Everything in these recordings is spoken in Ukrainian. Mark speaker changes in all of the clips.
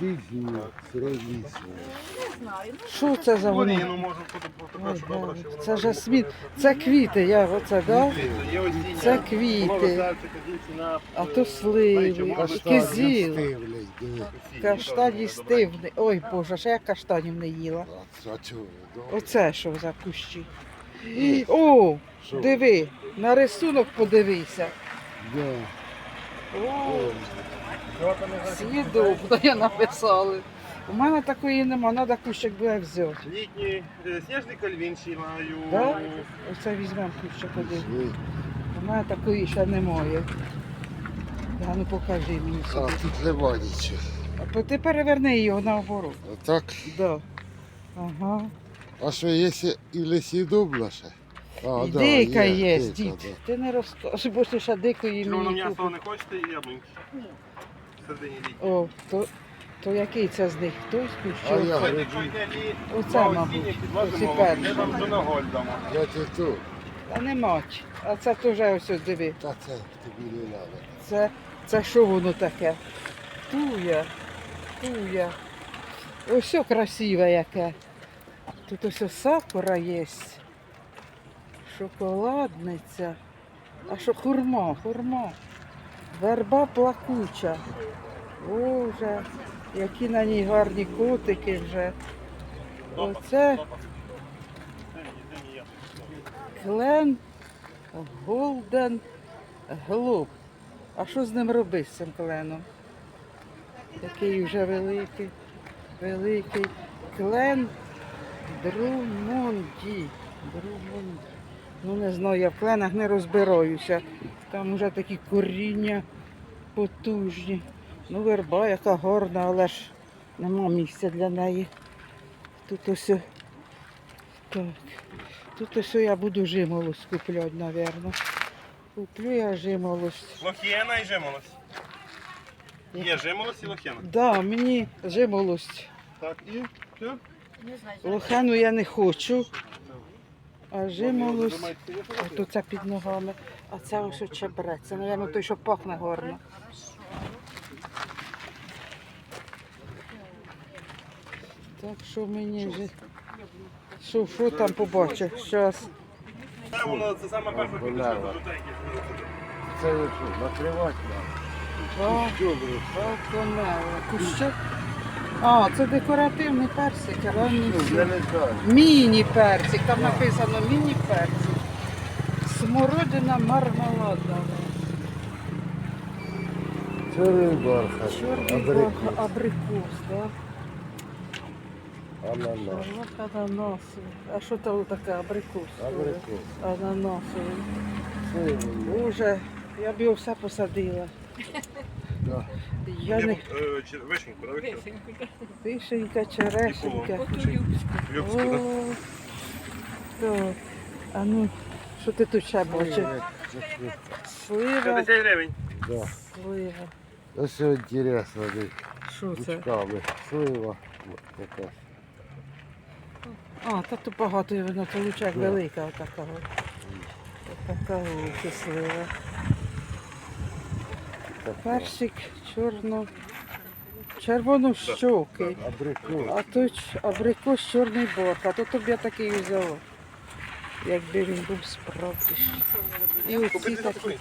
Speaker 1: Тихі, середні
Speaker 2: Що це за воно?
Speaker 3: Горіну можу
Speaker 2: Ой, да. Це жасмін. Це квіти, я оце, да? Це квіти. А
Speaker 3: е,
Speaker 2: то сливи, кизіл, каштані стивни. Ой Боже, ще я каштанів не їла. Оце що за кущі. І, о, диви, на рисунок подивися. О, З'їдобно я написали. У мене такої нема, треба кущик буде взяти.
Speaker 3: Літній е, сніжний кальвінчий маю.
Speaker 2: Да? Оце візьмемо кущик один. У мене такої ще немає. Да, ну покажи мені
Speaker 1: А
Speaker 2: собі.
Speaker 1: тут нема нічого.
Speaker 2: А ти переверни його наоборот.
Speaker 1: Отак.
Speaker 2: Да. Ага.
Speaker 1: А що, є і лисі дубла ще? А,
Speaker 2: І
Speaker 1: да,
Speaker 2: дика є, дід.
Speaker 1: да.
Speaker 2: Ти не розкажеш, бо ти ще дикої мені
Speaker 3: м'ясо не хочете і яблуньки. Всередині літні.
Speaker 2: О, то, то який це з них? Хтось
Speaker 1: А я-
Speaker 3: лі-
Speaker 2: Оце,
Speaker 3: два
Speaker 2: мабуть,
Speaker 3: осінні,
Speaker 2: оці
Speaker 3: підложимо,
Speaker 2: перші.
Speaker 3: ми там Джонаголь дамо.
Speaker 1: Я ти тут.
Speaker 2: Та нема. ч. А це теж ось ось диви.
Speaker 1: Та це тобі не треба.
Speaker 2: Це, це що воно таке? Туя, туя. Ось все красиве яке. Тут ось ось сакура є. Шоколадниця. А що хурма, хурма. Верба плакуча. Боже, які на ній гарні котики вже. Оце клен Голден Глоб. А що з ним робити з цим кленом? Такий вже великий, великий клен Друмонді. Друмонді. Ну не знаю, я в кленах не розбираюся. Там вже такі коріння потужні. Ну, верба, яка гарна, але ж нема місця для неї. Тут ось. Так. Тут ось я буду жимолость купляти, мабуть. Куплю я жимолость.
Speaker 3: Лохіна і жимолость. Є жимолость і лохіна.
Speaker 2: Да, мені жимолость.
Speaker 3: Так, і все.
Speaker 2: Лохану я не хочу. А А то це під ногами. А це ось чебрець. Це, мабуть, той, що пахне гарно. Так що мені вже. Що, що там побачив? Щас.
Speaker 3: Це воно, це саме перше підійшло до.
Speaker 1: Це що, накривати треба. Добре.
Speaker 2: Балконела. Кущак. А, це декоративний персик.
Speaker 1: Ну, Я не знаю.
Speaker 2: Міні-персик, там написано міні-персик. Смородина мармеладна.
Speaker 1: Чорний бархат.
Speaker 2: Чорний
Speaker 1: абрикос,
Speaker 2: горох, абрикос, да?
Speaker 1: Ананас.
Speaker 2: Ананасовий. А що там таке абрикос?
Speaker 1: Абрикос.
Speaker 2: Ананасовий. Боже, я б його все посадила.
Speaker 1: Да.
Speaker 2: Я не
Speaker 3: Е, Вишеньку, да, Вишеньку?
Speaker 2: тишенька, черешенька. О, так. А ну, що ти тут ще бачиш? Слива,
Speaker 3: 50 гривень.
Speaker 1: Да.
Speaker 2: слива.
Speaker 1: Ось що інтересно, де
Speaker 2: Що це?
Speaker 1: Слива. Така.
Speaker 2: А, та тут багато і воно, то лучше велика така. от. Така от слива. Персик чорно. Червонощокий.
Speaker 1: Абрикос.
Speaker 2: А тут абрикос чорний борг. А то тобі я такий взяла. Якби він був справді. І оці такі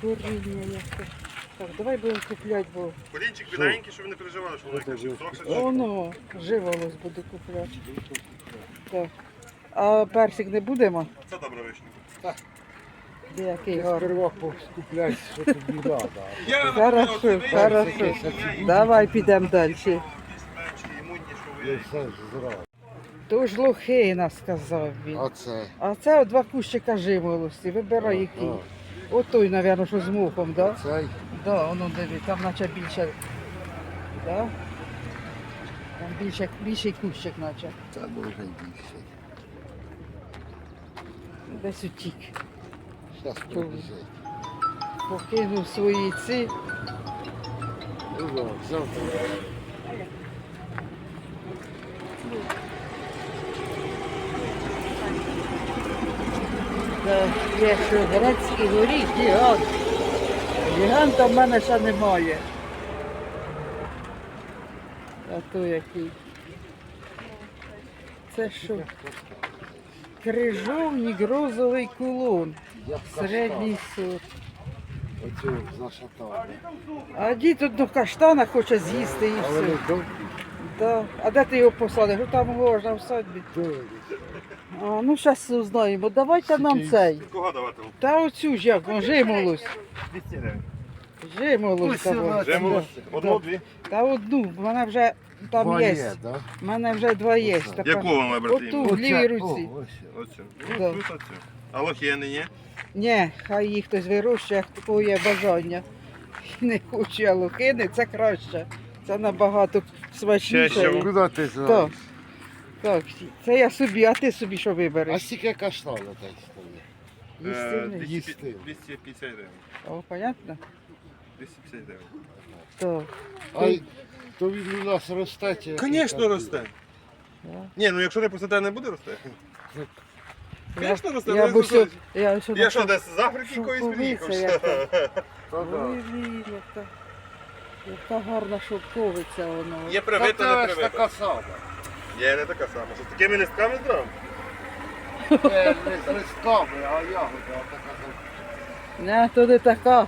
Speaker 2: коріння яке. Так, давай будемо купляти, бо
Speaker 3: Колінчик біленький, щоб ви не переживали, що воно
Speaker 1: вже-
Speaker 2: воно живолось буду купляти. Так. А персик не будемо?
Speaker 3: Це добра вишня.
Speaker 2: Де який гарний.
Speaker 1: сперва скупляй, що тобі треба.
Speaker 2: Хорошо, хорошо. Давай підемо далі.
Speaker 3: Ви.
Speaker 1: все зразу.
Speaker 2: То ж лохина, сказав він.
Speaker 1: А це?
Speaker 2: А це от два кущика живолості. Вибирай який.
Speaker 1: А,
Speaker 2: От той, мабуть, що з мухом, так? Да?
Speaker 1: Цей?
Speaker 2: Да, воно диви, там наче більше. Да? Там більше, більший кущик, наче.
Speaker 1: Та може більше.
Speaker 2: Десь утік.
Speaker 1: Зараз побіжить.
Speaker 2: Покинув свої ці.
Speaker 1: Ну, завтра.
Speaker 2: Да, є що грецький горіх, гігант. Гіганта в мене ще немає. А то який. Це що? Крижовник розовий кулон. Середній сорт.
Speaker 1: Оцю зашатав.
Speaker 2: А дід одного каштана хоче з'їсти і все.
Speaker 1: вони.
Speaker 2: Да. А де ти його посадиш? Ну, Там можна в садбі.
Speaker 1: Добрі.
Speaker 2: А, ну зараз узнаємо. Давайте нам цей.
Speaker 3: Кого давати?
Speaker 2: Та оцю ж як, ну, жимолусь.
Speaker 3: 200 гривень.
Speaker 2: Жимолусь.
Speaker 1: Вона.
Speaker 3: Одну, дві.
Speaker 2: Та одну, в мене вже там є.
Speaker 1: да?
Speaker 2: У мене вже два є.
Speaker 3: Яку вам вибрати?
Speaker 2: Оту. в лівій руці.
Speaker 3: Оцю.
Speaker 2: Да.
Speaker 3: Ну, плюс оцю. А лохєни є?
Speaker 2: Ні, хай їх хтось вирощує, такого є бажання. Не хочу, а лукини, це краще. Це набагато смачніше.
Speaker 1: Куди ти
Speaker 2: Так,
Speaker 1: знаєш?
Speaker 2: так, це я собі, а ти собі що
Speaker 1: А
Speaker 2: вибереш?
Speaker 1: скільки каштана так стоїть?
Speaker 3: Е,
Speaker 2: не?
Speaker 3: 200 250 гривень.
Speaker 2: О, понятно?
Speaker 3: 250 гривень.
Speaker 2: Так.
Speaker 1: А й- то він у нас росте чи?
Speaker 3: Звісно, росте.
Speaker 2: Да.
Speaker 3: Ні, ну якщо не посадити, не буде рости. Звісно, росте.
Speaker 2: Я,
Speaker 3: ну,
Speaker 2: б я, ось
Speaker 3: Я що, десь з Африки якоїсь
Speaker 2: Шовковиця
Speaker 3: приїхав?
Speaker 2: яка.
Speaker 1: Та да.
Speaker 2: Ой, блін, яка, яка гарна шовковиця воно.
Speaker 3: Є привита, не привита.
Speaker 1: така сама.
Speaker 3: Є не така сама. Що з такими листками здрав?
Speaker 1: Це не з листками, а ягода така сама.
Speaker 2: Не, то не така.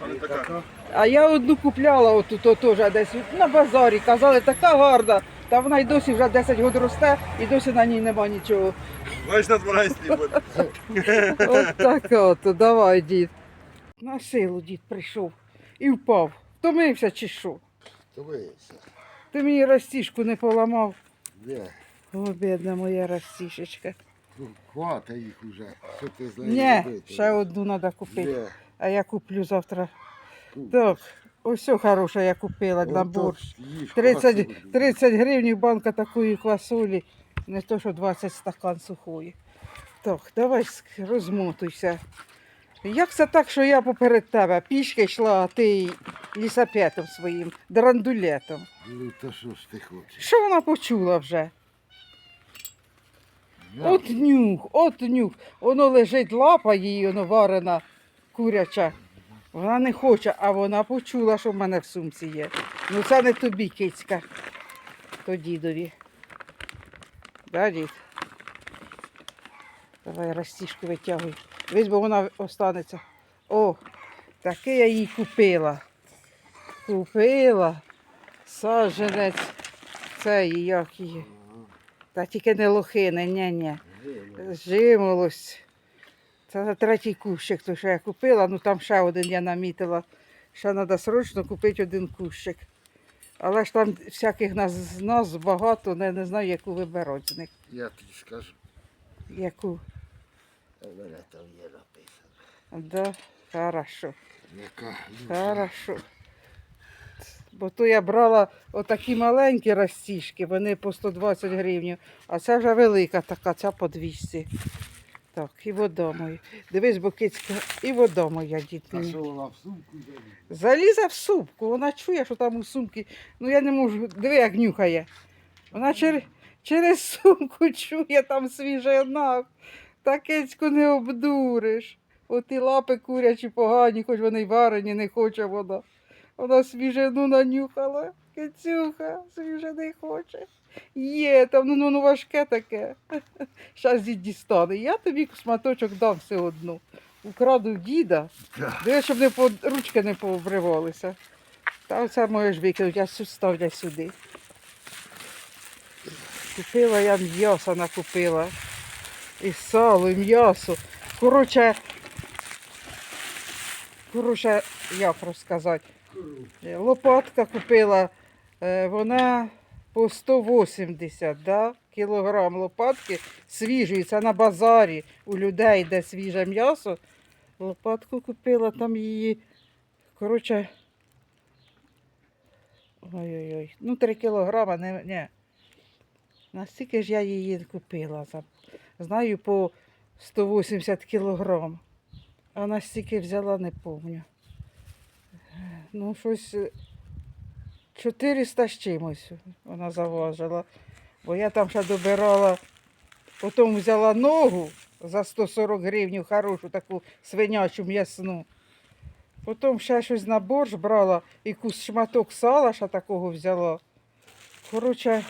Speaker 3: А така.
Speaker 2: А я одну купляла отут то теж десь на базарі. Казали, така гарна. Та вона й досі вже 10 років росте і досі на ній нема нічого.
Speaker 3: Знаєш, на 12 буде.
Speaker 2: От так от, давай, дід. На силу дід прийшов і впав. Втомився чи що?
Speaker 1: Дивися.
Speaker 2: Ти мені розтіжку не поламав.
Speaker 1: Ні.
Speaker 2: О, бідна моя розтішечка.
Speaker 1: Ну, Хвата їх уже. Що ти з нею
Speaker 2: Ні,
Speaker 1: робити?
Speaker 2: ще одну треба купити.
Speaker 1: Ні.
Speaker 2: А я куплю завтра. Так, ось все хороше я купила для борщ. 30, 30 гривень банка такої квасолі, не то що 20 стакан сухої. Так, давай розмотуйся. Як це так, що я поперед тебе пішки йшла, а ти лісапетом своїм, драндулетом?
Speaker 1: Ну то що ж ти хочеш?
Speaker 2: Що вона почула вже?
Speaker 1: Я-
Speaker 2: От нюх, от нюх. Воно лежить лапа її, воно варена, куряча. Вона не хоче, а вона почула, що в мене в сумці є. Ну це не тобі, кицька, то дідові. Да, дід? Давай розтіжку витягуй. Весь, бо вона останеться. О, таке я їй купила. Купила. Саженець. Це її, як її. Та тільки не лохини, ні-ні. Жимолость. Це за третій кущик, то що я купила, ну там ще один я намітила. Ще треба срочно купити один кущик. Але ж там всяких нас, нас багато, не, не знаю, яку вибирати з них.
Speaker 1: Я тобі скажу.
Speaker 2: Яку?
Speaker 1: У мене там є написано.
Speaker 2: Да, хорошо,
Speaker 1: Яка
Speaker 2: хорошо. Бо то я брала отакі маленькі розтіжки, вони по 120 гривень, а це вже велика така, ця по 200. Так, і вода моя. Дивись, бо кицька, і вода моя, дід мені.
Speaker 1: вона в сумку залізла?
Speaker 2: Залізе в сумку, вона чує, що там у сумці. Ну я не можу, диви, як нюхає. Вона через, через сумку чує там свіжий нах. Та кицьку не обдуриш. От і лапи курячі погані, хоч вони й варені, не хоче вона. Вона свіжину нанюхала. Кицюха, свіже не хоче. Є, там ну, ну важке таке. Щас дід дістане. Я тобі шматочок дам все одно. Украду діда. Диви, щоб не по, ручки не пообривалися. Та оце можеш викинути, я ставлю сюди. Купила я м'ясо, накупила. І сало, і м'ясо. Коротше, коротше, як розказати. Лопатка купила, вона по 180 да? кілограм лопатки свіжої. Це на базарі у людей, де свіже м'ясо. Лопатку купила, там її, коротше, ой-ой-ой, ну 3 кілограма, не, не. Настільки ж я її купила. Знаю, по 180 кілограм. А настільки взяла, не пам'ятаю. Ну, щось е, 400 з чимось вона заважила. Бо я там ще добирала, потім взяла ногу за 140 гривень, хорошу таку свинячу м'ясну. Потім ще щось на борщ брала, якийсь шматок сала ще такого взяла. Коротше,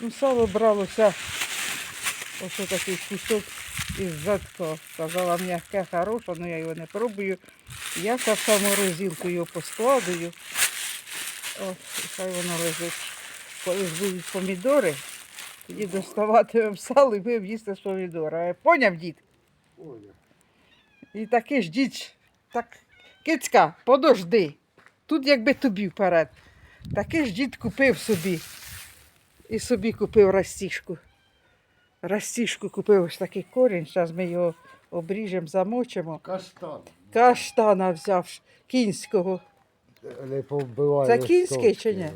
Speaker 2: ну, сало бралося ось такий кусок із задка. Сказала, м'яке хороше, але я його не пробую. Я так само розілку його поскладую. О, і хай воно лежить. Коли будуть помідори, тоді доставатимемо сало і будемо їсти з помідора. Поняв, дід? І таки ж дід, так, кицька, подожди. Тут якби тобі вперед. Таки ж дід купив собі. І собі купив растіжку. Растіжку купив ось такий корінь. Зараз ми його обріжемо, замочимо.
Speaker 1: Каштан.
Speaker 2: Каштана взяв кінського.
Speaker 1: Не повбиває.
Speaker 2: Це кінський чи ні?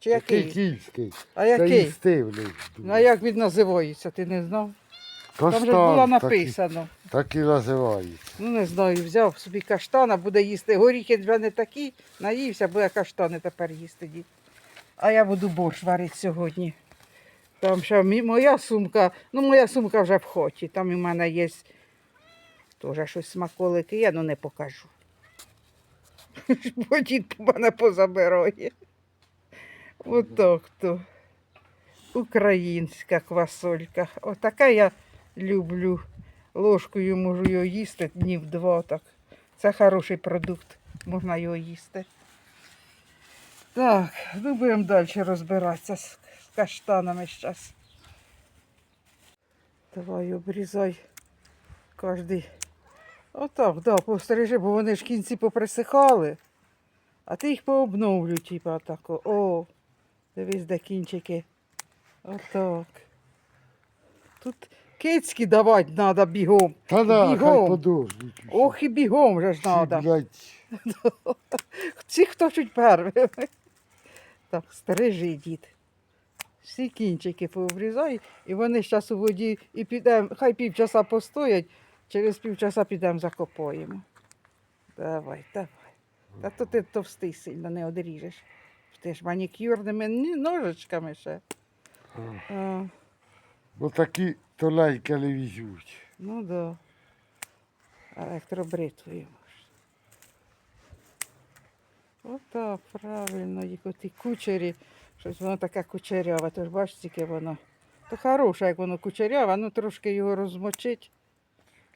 Speaker 2: Чи
Speaker 1: Який
Speaker 2: який?
Speaker 1: кінський?
Speaker 2: А
Speaker 1: Це
Speaker 2: який?
Speaker 1: їстивний.
Speaker 2: Ну а як він називається, ти не знав? Там же було
Speaker 1: Каштан так і-
Speaker 2: написано.
Speaker 1: так і називається.
Speaker 2: Ну не знаю, взяв собі каштана, буде їсти. Горіхи вже не такі, наївся, буде каштани тепер їсти дід. А я буду борщ варити сьогодні. Там ще моя сумка, ну моя сумка вже в хоті. Там у мене є теж щось смаколики, я ну не покажу. Бо дід мене позабирає. Отак то. Українська квасолька. Отака я люблю. Ложкою можу його їсти днів два так. Це хороший продукт, можна його їсти. Так, ну будемо далі розбиратися каштанами зараз. Давай обрізай кожний. Отак, да, постережи, бо вони ж кінці поприсихали, а ти їх пообновлю, типа тако. О, дивись, де кінчики. Отак. Тут кицьки давати треба бігом.
Speaker 1: Та да, хай
Speaker 2: Бігом.
Speaker 1: подождуть.
Speaker 2: Ох і бігом же ж треба.
Speaker 1: блядь,
Speaker 2: Ці хто чуть первими. Так, стережи, дід. Всі кінчики пообрізай, і вони зараз у воді і підемо, хай півчаса постоять, через півчаса підемо закопаємо. Давай, давай. Та то ти товстий сильно не одріжеш. Ти ж манікюрними ножичками ще. А,
Speaker 1: Бо такі толенька не візьмуть.
Speaker 2: ну да. Електробритвою. Отак, правильно, як оті кучері. Щось воно таке кучеряве, то ж бачиш, тільки воно. То хороше, як воно кучеряве, ну трошки його розмочить.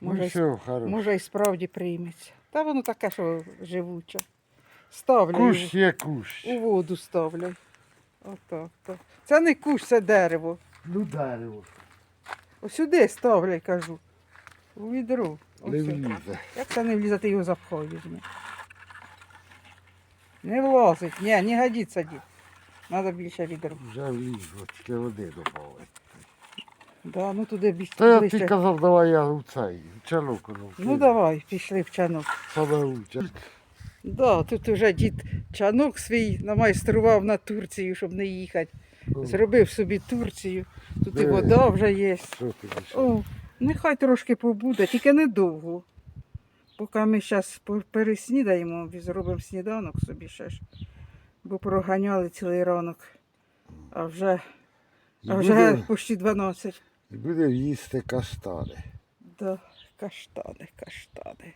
Speaker 2: Може,
Speaker 1: Ну
Speaker 2: й. Може, і справді прийметься. Та воно таке, що живуче. Ставлю
Speaker 1: Кущ є кущ.
Speaker 2: у воду ставляй. Отак, так. Це не кущ, це дерево.
Speaker 1: Ну дерево.
Speaker 2: Ось сюди ставляй, кажу. У відро.
Speaker 1: Не
Speaker 2: сюди.
Speaker 1: влізе.
Speaker 2: Як це не влізе, ти його запхаєш. ні? Не влазить, ні, не годиться дід. Треба більше відро.
Speaker 1: Вже влізло, тільки води добавити.
Speaker 2: Да, ну туди більше.
Speaker 1: Та я
Speaker 2: ближче.
Speaker 1: ти казав, давай я у цей, в воно
Speaker 2: Ну давай, пішли в чанок.
Speaker 1: Саме лучше.
Speaker 2: Да, тут уже дід чанок свій намайстрував на Турцію, щоб не їхати. Зробив собі Турцію. Тут і вода вже є.
Speaker 1: Що ти пішов?
Speaker 2: О, нехай трошки побуде, тільки недовго. Поки ми зараз переснідаємо зробимо сніданок собі ще ж. Бо проганяли цілий ранок. А вже, а вже
Speaker 1: Буде,
Speaker 2: почти 12.
Speaker 1: буде їсти каштани.
Speaker 2: Да, каштани, каштани.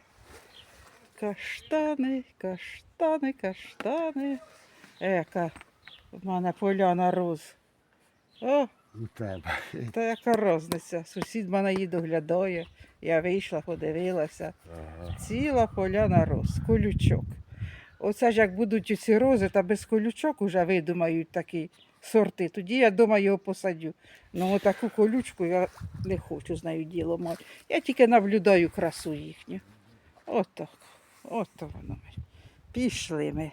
Speaker 2: Каштани, каштани, каштани. Ека, в мене поляна роз. О,
Speaker 1: У тебе.
Speaker 2: та яка розниця. Сусід мене її доглядає. Я вийшла, подивилася.
Speaker 1: Ага.
Speaker 2: Ціла поляна роз, колючок. Оце ж як будуть ці рози, та без колючок уже видумають такі сорти. Тоді я дома його посадю. Ну таку колючку я не хочу з нею діло мати. Я тільки наблюдаю красу їхню. Отак. Ото воно. Пішли ми.